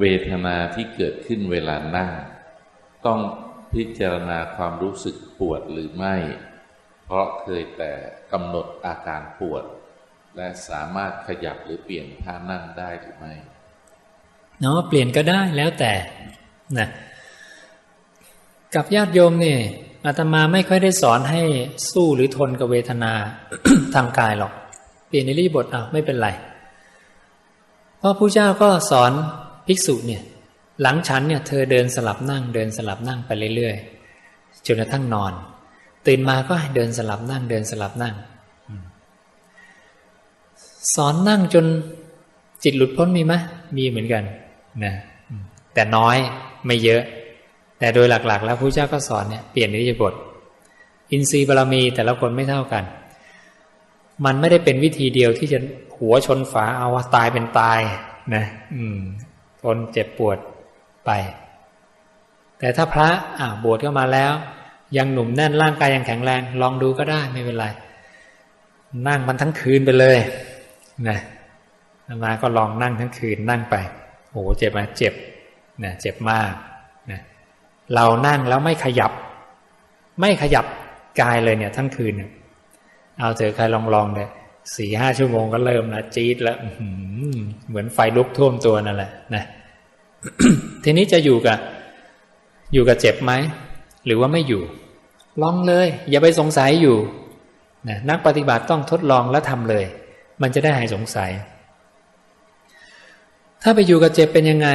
เวทนาที่เกิดขึ้นเวลานั่ง ต้องพิจารณาความรู้สึกปวดหรือไม่ เพราะเคยแต่กำหนดอาการปวด และสามารถขยับหรือเปลี่ยนท่านั่งได้หรือไม่เนาะเปลี่ยนก็ได้แล้วแต่นะกับญาติโยมเนี่ยอาตมาไม่ค่อยได้สอนให้สู้หรือทนกับเวทนาทางกายหรอก เปลี่ยนในรีบทอะไม่เป็นไร เพราะพระเจ้าก็สอน ภิกษุเนี่ยหลังฉันเนี่ยเธอเดินสลับนั่งเดินสลับนั่งไปเรื่อยๆจนกระทั่งนอน ตื่นมาก็เดินสลับนั่งเดินสลับนั่ง สอนนั่งจนจิตหลุดพ้นมีไหมมีเหมือนกันนะแต่น้อยไม่เยอะ แต่โดยหลักๆ แล้วพระเจ้าก็สอนเนี่ยเปลี่ยนนิยบท อินทรีย์บารมีแต่ละคนไม่เท่ากัน มันไม่ได้เป็นวิธีเดียวที่จะหัวชนฝาเอาตายเป็นตายนะ อืม ทนเจ็บปวดไป แต่ถ้าพระอ่าบวชเข้ามาแล้ว ยังหนุ่มแน่นร่างกายยังแข็งแรง ลองดูก็ได้ไม่เป็นไร นั่งมันทั้งคืนไปเลยนะมาก็ลองนั่งทั้งคืนนั่งไปโอ้โหเจ็บไหมเจ็บนะเจ็บมากนะเรานั่งแล้วไม่ขยับ ไม่ขยับกายเลยเนี่ย ทั้งคืน เอาเถอะใครลองลองเลย สี่ห้าชั่วโมงก็เริ่มละจี๊ดแล้วเหมือนไฟลุกท่วมตัวนั่นแหละนะทีนี้จะอยู่กับ อยู่กับเจ็บไหม หรือว่าไม่อยู่ ลองเลย อย่าไปสงสัยอยู่นะนักปฏิบัติต้องทดลองแล้วทำเลย มันจะได้หายสงสัย ถ้าไปอยู่กับเจ็บเป็นยังไง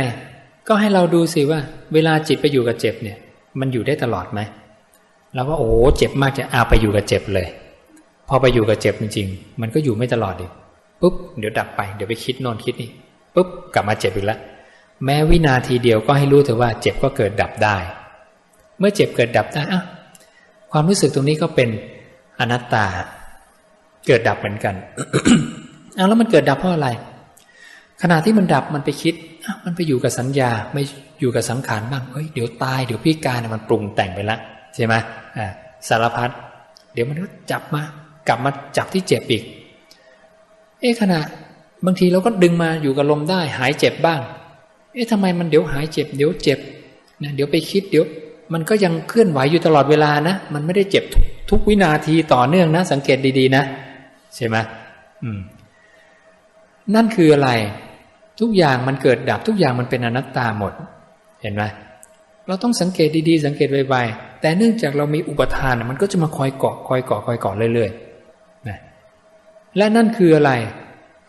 ก็ให้เราดูสิว่า เวลาจิตไปอยู่กับเจ็บเนี่ย มันอยู่ได้ตลอดไหมเราก็โอ้เจ็บมากจะเอาไปอยู่กับเจ็บเลย พอไปอยู่กับเจ็บจริงๆ มันก็อยู่ไม่ตลอดดิปุ๊บเดี๋ยวดับไปเดี๋ยวไปคิดโน่นคิดนี่ปุ๊บกลับมาเจ็บอีกแล้วแม้วินาทีเดียวก็ให้รู้เถอะว่าเจ็บก็เกิดดับได้ เมื่อเจ็บเกิดดับได้อะความรู้สึกตรงนี้ก็เป็นอนัตตา เกิดดับเหมือนกันเอาแล้วมันเกิดดับเพราะอะไร ขณะที่มันดับมันไปคิดมันไปอยู่กับสัญญาไม่อยู่กับสังขารบ้างเฮ้ยเดี๋ยวตายเดี๋ยวพิการมันปรุงแต่งไปแล้วใช่ไหมอ่าสารพัดเดี๋ยวมันก็จับมา กลับมาจับที่เจ็บอีก เอ๊ะขณะบางทีเราก็ดึงมาอยู่กับลมได้หายเจ็บบ้าง เอ๊ะทำไมมันเดี๋ยวหายเจ็บ เดี๋ยวเจ็บนะเดี๋ยวไปคิดเดี๋ยว มันก็ยังเคลื่อนไหวอยู่ตลอดเวลานะ มันไม่ได้เจ็บทุกทุกวินาทีต่อเนื่องนะ สังเกตดีๆนะ ใช่ไหมอืม นั่นคืออะไร ทุกอย่างมันเกิดดับ ทุกอย่างมันเป็นอนัตตาหมด เห็นไหมเราต้องสังเกตดีๆ สังเกตไวๆแต่เนื่องจากเรามีอุปทานมันก็จะมาคอยเกาะคอยเกาะคอยเกาะเรื่อยๆ และนั่นคืออะไร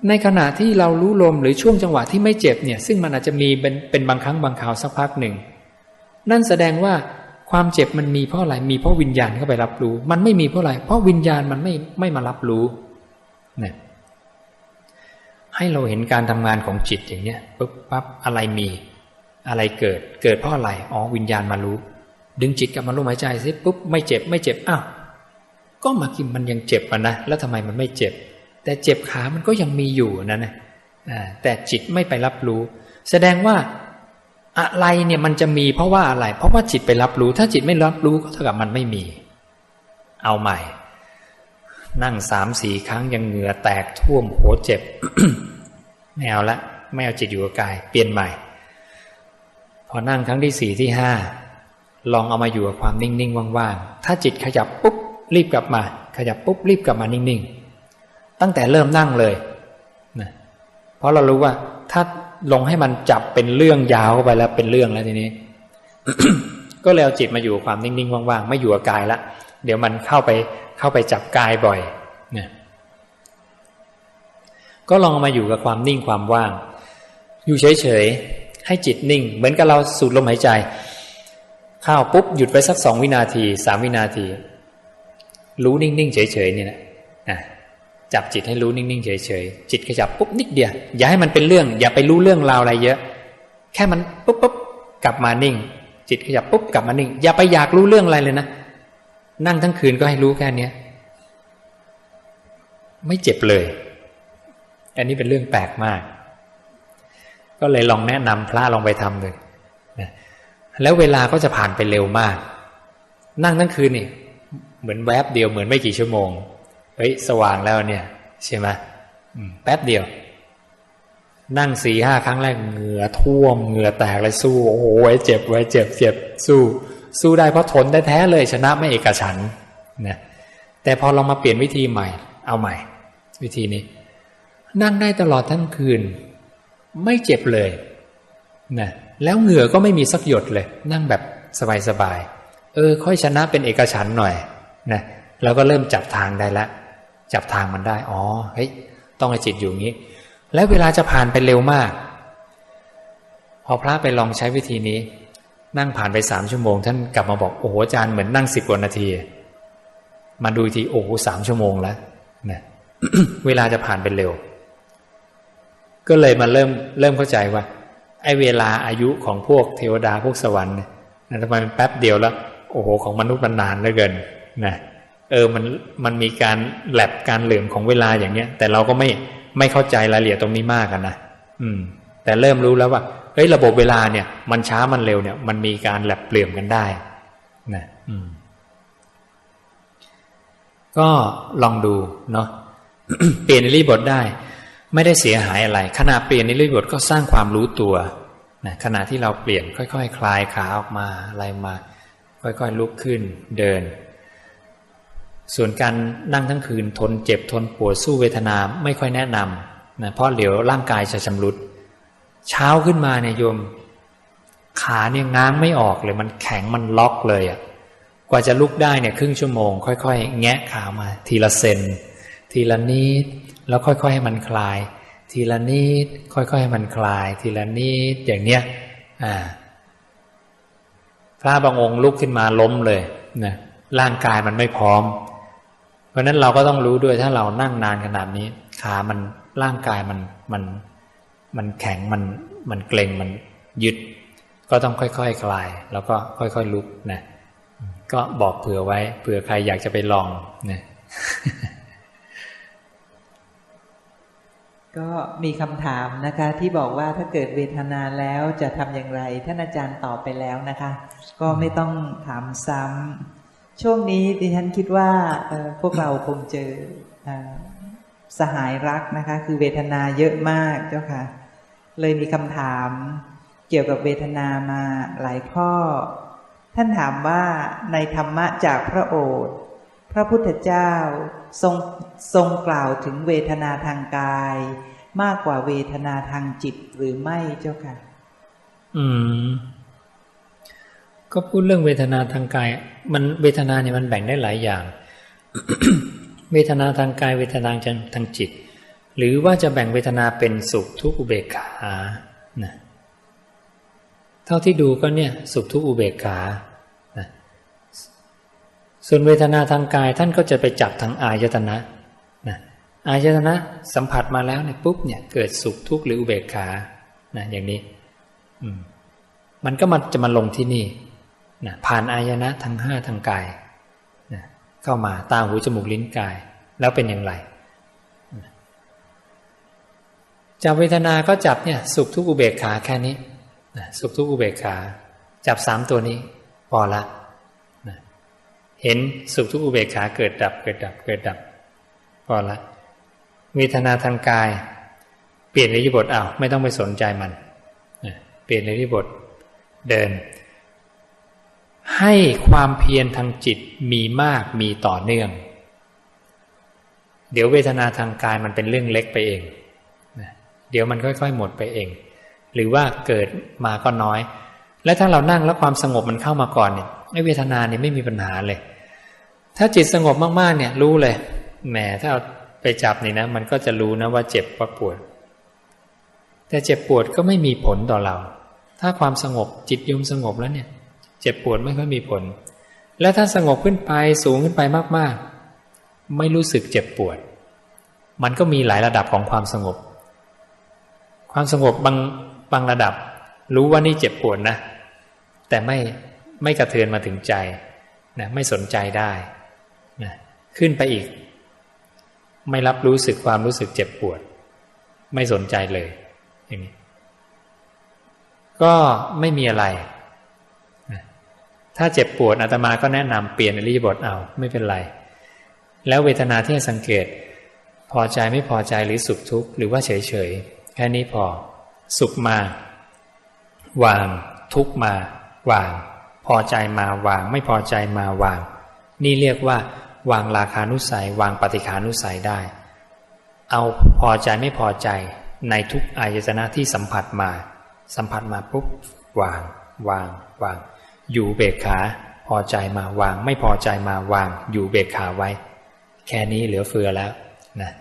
ในขณะที่เรารู้ลมหรือช่วงจังหวะที่ไม่เจ็บเนี่ย ซึ่งมันอาจจะมีเป็นเป็นบางครั้งบางคราวสักพักหนึ่ง นั่นแสดงว่าความเจ็บมันมีเพราะอะไร มีเพราะวิญญาณเข้าไปรับรู้ มันไม่มีเพราะอะไร เพราะวิญญาณมันไม่ไม่มารับรู้นี่ให้เราเห็นการทำงานของจิตอย่างเนี้ยปุ๊บปั๊บอะไรมี อะไรเกิด เกิดเพราะอะไร อ๋อวิญญาณมารู้ ดึงจิตกลับมาลมหายใจสิปุ๊บไม่เจ็บไม่เจ็บอ้าว ก็มากินมันยังเจ็บมันนะแล้วทำไมมันไม่เจ็บ แต่เจ็บขามันก็ยังมีอยู่นั่นะแต่จิตไม่ไปรับรู้ แสดงว่าอะไรเนี่ยมันจะมีเพราะว่าอะไร เพราะว่าจิตไปรับรู้ ถ้าจิตไม่รับรู้ก็เท่ากับมันไม่มี เอาใหม่ นั่งสามสี่ครั้งยังเหงื่อแตกท่วมโหเจ็บไม่เอาละไม่เอาจิตอยู่กับกาย เปลี่ยนใหม่ พอนั่งครั้งที่สี่ที่ห้าลองเอามาอยู่กับความนิ่งๆว่างๆถ้าจิตขยับปุ๊บ รีบกลับมา ขยับปุ๊บรีบกลับมานิ่งๆ ตั้งแต่เริ่มนั่งเลยนะเพราะเรารู้ว่าถ้าลงให้มันจับเป็นเรื่องยาวไปแล้วเป็นเรื่องแล้วทีนี้ ก็เลยเอาจิตมาอยู่ความนิ่งๆว่างๆ ไม่อยู่กับกายละเดี๋ยวมันเข้าไปเข้าไปจับกายบ่อยนี่ยก็ลองมาอยู่กับความนิ่งความว่าง อยู่เฉยๆให้จิตนิ่ง เหมือนกับเราสูดลมหายใจเข้าปุ๊บหยุดไปสักสองวินาทีสามวินาที รู้นิ่งๆเฉยๆนี่แหละจับจิตให้รู้นิ่งๆเฉยๆจิตขยับปุ๊บนิดเดียวอย่าให้มันเป็นเรื่อง อย่าไปรู้เรื่องราวอะไรเยอะ แค่มันปุ๊บปุ๊บกลับมานิ่ง จิตขยับปุ๊บกลับมานิ่ง อย่าไปอยากรู้เรื่องอะไรเลยนะนั่งทั้งคืนก็ให้รู้แค่เนี้ยไม่เจ็บเลย อันนี้เป็นเรื่องแปลกมาก ก็เลยลองแนะนำพระลองไปทำเลยแล้วเวลาก็จะผ่านไปเร็วมาก นั่งทั้งคืนนี่ เหมือนแวบเดียวเหมือนไม่กี่ชั่วโมงเฮ้ยสว่างแล้วเนี่ย ใช่ไหมแป๊บเดียว นั่งสี่ห้าครั้งแรกเหงื่อท่วมเหงื่อแตกเลยสู้โอ้โหไว้เจ็บไว้เจ็บเจ็บสู้ สู้ได้เพราะทนได้แท้เลยชนะไม่เอกฉันนะแต่พอเรามาเปลี่ยนวิธีใหม่ เอาใหม่ วิธีนี้ นั่งได้ตลอดทั้งคืน ไม่เจ็บเลยนะแล้วเหงื่อก็ไม่มีสักหยดเลย นั่งแบบสบายๆเออ ค่อยชนะเป็นเอกฉันหน่อย นะเราก็เริ่มจับทางได้แล้วจับทางมันได้ อ๋อเฮ้ยต้องให้จิตอยู่งี้ แล้วเวลาจะผ่านไปเร็วมาก พอพระไปลองใช้วิธีนี้ นั่งผ่านไปสามชั่วโมง ท่านกลับมาบอกโอ้โหอาจารย์เหมือนนั่งสิบกว่านาที มาดูทีโอ้โหสามชั่วโมงแล้วนะเวลาจะผ่านไปเร็ว ก็เลยมาเริ่มเริ่มเข้าใจว่าไอ้เวลาอายุของพวกเทวดาพวกสวรรค์นี่ยทำไมมันแป๊บเดียวแล้ว โอ้โหของมนุษย์มันนานเหลือเกิน นะเออมันมันมีการแลบการเหลื่อมของเวลาอย่างเนี้ย แต่เราก็ไม่ไม่เข้าใจรายละเอียดตรงนี้มากกันนะอืม แต่เริ่มรู้แล้วว่าเฮ้ยระบบเวลาเนี่ย มันช้ามันเร็วเนี่ย มันมีการแลบเปลี่ยมกันได้นะอืม ก็ลองดูเนาะเปลี่ยนในรีบทได้ ไม่ได้เสียหายอะไรขณะเปลี่ยนในรีบทก็สร้างความรู้ตัวนะขณะที่เราเปลี่ยนค่อยๆคคลายขาออกมาอะไรมา ค่อยๆลุกขึ้นเดิน ส่วนการนั่งทั้งคืนทนเจ็บทนปวดสู้เวทนาไม่ค่อยแนะนำนะเพราะเดี๋ยวร่างกายจะชำรุด เช้าขึ้นมาเนี่ยโยม ขาเนี่ยง้างไม่ออกเลยมันแข็งมันล็อกเลยอะ่ะกว่าจะลุกได้เนี่ยครึ่งชั่วโมง ค่อยๆ แงะขามา ทีละเซนทีละนิดแล้วค่อยๆให้มันคลาย ทีละนิดค่อยๆให้มันคลาย ทีละนิดอย่างเนี้ยอ่าพระบางองค์ลุกขึ้นมาล้มเลยนะร่างกายมันไม่พร้อม ราะนั้นเราก็ต้องรู้ด้วยถ้าเรานั่งนานขนาดนี้ ขามันร่างกายมันมันมันแข็งมันมันเกร็งมันยึด ก็ต้องค่อยๆคคลาย แล้วก็ค่อยๆลุกนะก็บอกเผื่อไว้เผื่อใครอยากจะไปลองนะก็มีคำถามนะคะ ที่บอกว่าถ้าเกิดเวทนาแล้วจะทำอย่างไร ท่านอาจารย์ตอบไปแล้วนะคะ ก็ไม่ต้องถามซ้ำ ช่วงนี้ดิฉันคิดว่าพวกเราคงเจอสหายรักนะคะ คือเวทนาเยอะมากเจ้าค่ะ เลยมีคำถามเกี่ยวกับเวทนามาหลายข้อ ท่านถามว่าในธรรมะจากพระโอษฐ์พระพุทธเจ้าทรงทรงกล่าวถึงเวทนาทางกาย มากกว่าเวทนาทางจิตหรือไม่เจ้าค่ะ อืม ก็พูดเรื่องเวทนาทางกาย มันเวทนาเนี่ยมันแบ่งได้หลายอย่าง เวทนาทางกายเวทนาทางจิต หรือว่าจะแบ่งเวทนาเป็นสุขทุกขอุเบกขานะเท่าที่ดูก็เนี่ยสุขทุกขอุเบกขาส่วนเวทนาทางกายท่านก็จะไปจับทางอายตนะนะอายตนะสัมผัสมาแล้วเนี่ยปุ๊บเนี่ยเกิดสุขทุกข์หรืออุเบกขานะอย่างนี้ อืมมันก็มันจะมาลงที่นี่ นะผ่านอายนะทั้งห้าทางกายนะเข้ามาตาหูจมูกลิ้นกาย แล้วเป็นอย่างไรจับเวทนา ก็จับเนี่ยสุขทุกอุเบกขาแค่นี้นะสุขทุกอุเบกขา จับสามตัวนี้พอละเห็นสุขทุกอุเบกขาเกิดดับ เกิดดับ เกิดดับพอละเวทนาทางกาย เปลี่ยนในริบทอ้าวไม่ต้องไปสนใจมันเปลี่ยนในริบทเดิน ให้ความเพียรทางจิตมีมากมีต่อเนื่อง เดี๋ยวเวทนาทางกายมันเป็นเรื่องเล็กไปเองเดี๋ยวมันค่อย ๆ หมดไปเอง หรือว่าเกิดมาก็น้อย และถ้าเรานั่งแล้วความสงบมันเข้ามาก่อนเนี่ยไอ้เวทนาเนี่ยไม่มีปัญหาเลย ถ้าจิตสงบมากๆเนี่ยรู้เลยแหมถ้าเอาไปจับนี่นะ มันก็จะรู้นะว่าเจ็บว่าปวด แต่เจ็บปวดก็ไม่มีผลต่อเรา ถ้าความสงบจิตยมสงบแล้วเนี่ย เจ็บปวดไม่ค่อยมีผล และถ้าสงบขึ้นไปสูงขึ้นไปมากๆ ไม่รู้สึกเจ็บปวด มันก็มีหลายระดับของความสงบ ความสงบบางบางระดับ รู้ว่านี่เจ็บปวดนะ แต่ไม่ไม่กระเทือนมาถึงใจนะไม่สนใจได้นะขึ้นไปอีก ไม่รับรู้สึกความรู้สึกเจ็บปวด ไม่สนใจเลยอย่างนี้ก็ไม่มีอะไร ถ้าเจ็บปวดอาตมาก็แนะนำเปลี่ยนอริยบทเอาไม่เป็นไร แล้วเวทนาที่สังเกต พอใจไม่พอใจหรือสุขทุกข์หรือว่าเฉยเฉยแค่นี้พอ สุขมา วาง ทุกข์มา วาง พอใจมาวาง ไม่พอใจมาวาง นี่เรียกว่า วางราคานุสัย วางปฏิคานุสัยได้ เอาพอใจไม่พอใจในทุกอายตนะที่สัมผัสมา สัมผัสมาปุ๊บวาง วาง วาง อยู่เบกขา พอใจมาวาง ไม่พอใจมาวาง อยู่เบกขาไว้ แค่นี้เหลือเฟือแล้ว นะ